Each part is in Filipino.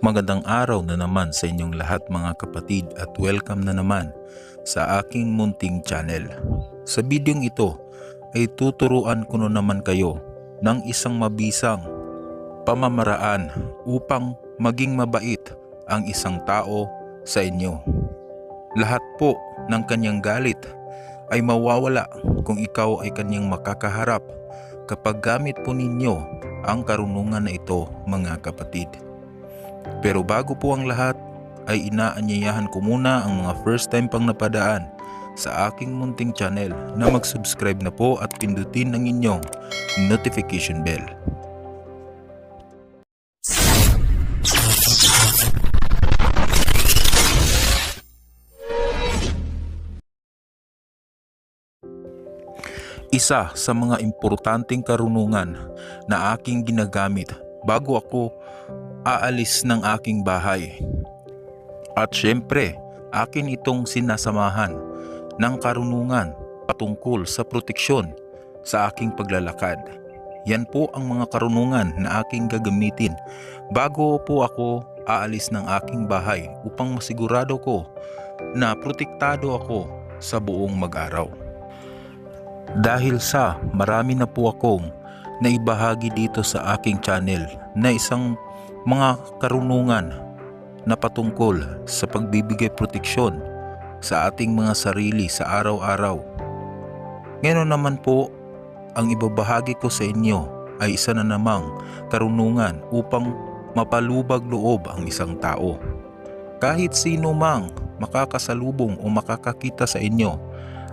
Magandang araw na naman sa inyong lahat mga kapatid at welcome na naman sa aking munting channel. Sa bidyong ito ay tuturuan ko na naman kayo ng isang mabisang pamamaraan upang maging mabait ang isang tao sa inyo. Lahat po ng kanyang galit ay mawawala kung ikaw ay kanyang makakaharap kapag gamit po ninyo ang karunungan na ito mga kapatid. Pero bago po ang lahat ay inaanyayahan ko muna ang mga first time pang napadaan sa aking munting channel na mag-subscribe na po at pindutin ang inyong notification bell. Isa sa mga importanteng karunungan na aking ginagamit bago ako aalis ng aking bahay. At syempre, akin itong sinasamahan ng karunungan patungkol sa proteksyon sa aking paglalakad. Yan po ang mga karunungan na aking gagamitin bago po ako aalis ng aking bahay upang masigurado ko na protektado ako sa buong mag-araw. Dahil sa marami na po akong naibahagi dito sa aking channel na isang mga karunungan na patungkol sa pagbibigay proteksyon sa ating mga sarili sa araw-araw. Ngayon naman po, ang ibabahagi ko sa inyo ay isa na namang karunungan upang mapalubag loob ang isang tao. Kahit sino mang makakasalubong o makakakita sa inyo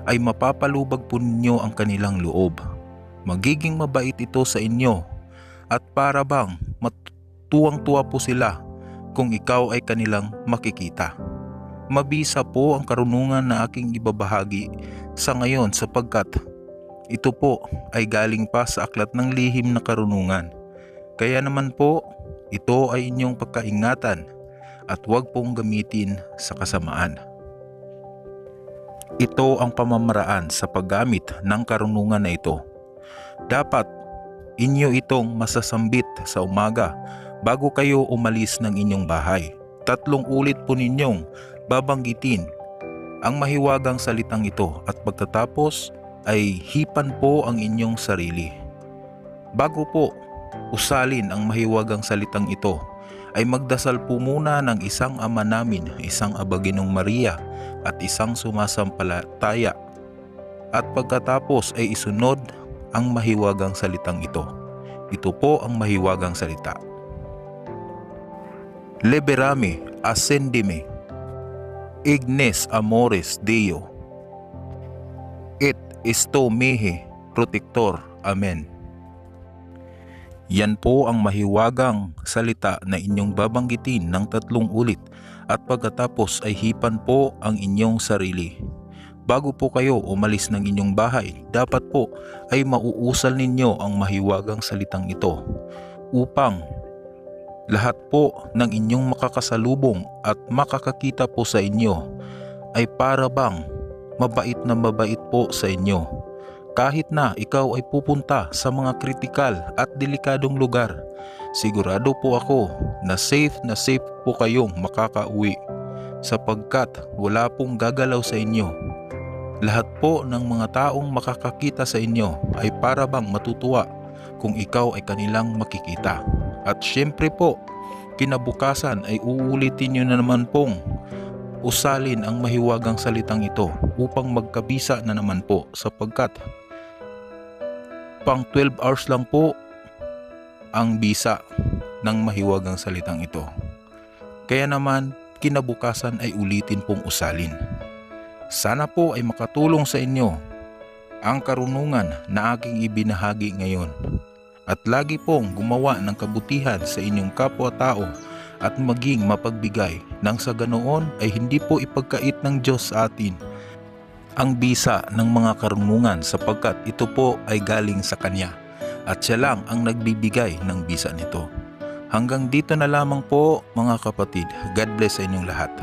ay mapapalubag po ninyo ang kanilang loob. Magiging mabait ito sa inyo at para bang matuwang-tuwa po sila kung ikaw ay kanilang makikita. Mabisa po ang karunungan na aking ibabahagi sa ngayon sapagkat ito po ay galing pa sa aklat ng lihim na karunungan. Kaya naman po, ito ay inyong pagkaingatan at huwag pong gamitin sa kasamaan. Ito ang pamamaraan sa paggamit ng karunungan na ito. Dapat inyo itong masasambit sa umaga bago kayo umalis ng inyong bahay. Tatlong ulit po ninyong babanggitin ang mahiwagang salitang ito at pagtatapos ay hipan po ang inyong sarili. Bago po usalin ang mahiwagang salitang ito ay magdasal po muna ng isang ama namin, isang abaginong Maria at isang sumasampalataya. At pagkatapos ay isunod ang mahiwagang salitang ito. Ito po ang mahiwagang salita. Liberame, ascendime, ignes amores Deo, et esto mihi protector. Amen. Yan po ang mahiwagang salita na inyong babanggitin ng tatlong ulit at pagkatapos ay hipan po ang inyong sarili. Bago po kayo umalis ng inyong bahay, dapat po ay mauusal ninyo ang mahiwagang salitang ito upang lahat po ng inyong makakasalubong at makakakita po sa inyo ay para bang mabait na mabait po sa inyo kahit na ikaw ay pupunta sa mga kritikal at delikadong lugar, sigurado po ako na safe na safe po kayong makakauwi sapagkat wala pong gagalaw sa inyo. Lahat po ng mga taong makakakita sa inyo ay para bang matutuwa kung ikaw ay kanilang makikita. At syempre po, kinabukasan ay uulitin nyo na naman pong usalin ang mahiwagang salitang ito upang magkabisa na naman po sapagkat pang 12 hours lang po ang bisa ng mahiwagang salitang ito. Kaya naman, kinabukasan ay ulitin pong usalin. Sana po ay makatulong sa inyo ang karunungan na aking ibinahagi ngayon. At lagi pong gumawa ng kabutihan sa inyong kapwa-tao at maging mapagbigay nang sa ganoon ay hindi po ipagkait ng Diyos sa atin ang bisa ng mga karunungan sapagkat ito po ay galing sa Kanya at siya lang ang nagbibigay ng bisa nito. Hanggang dito na lamang po mga kapatid. God bless sa inyong lahat.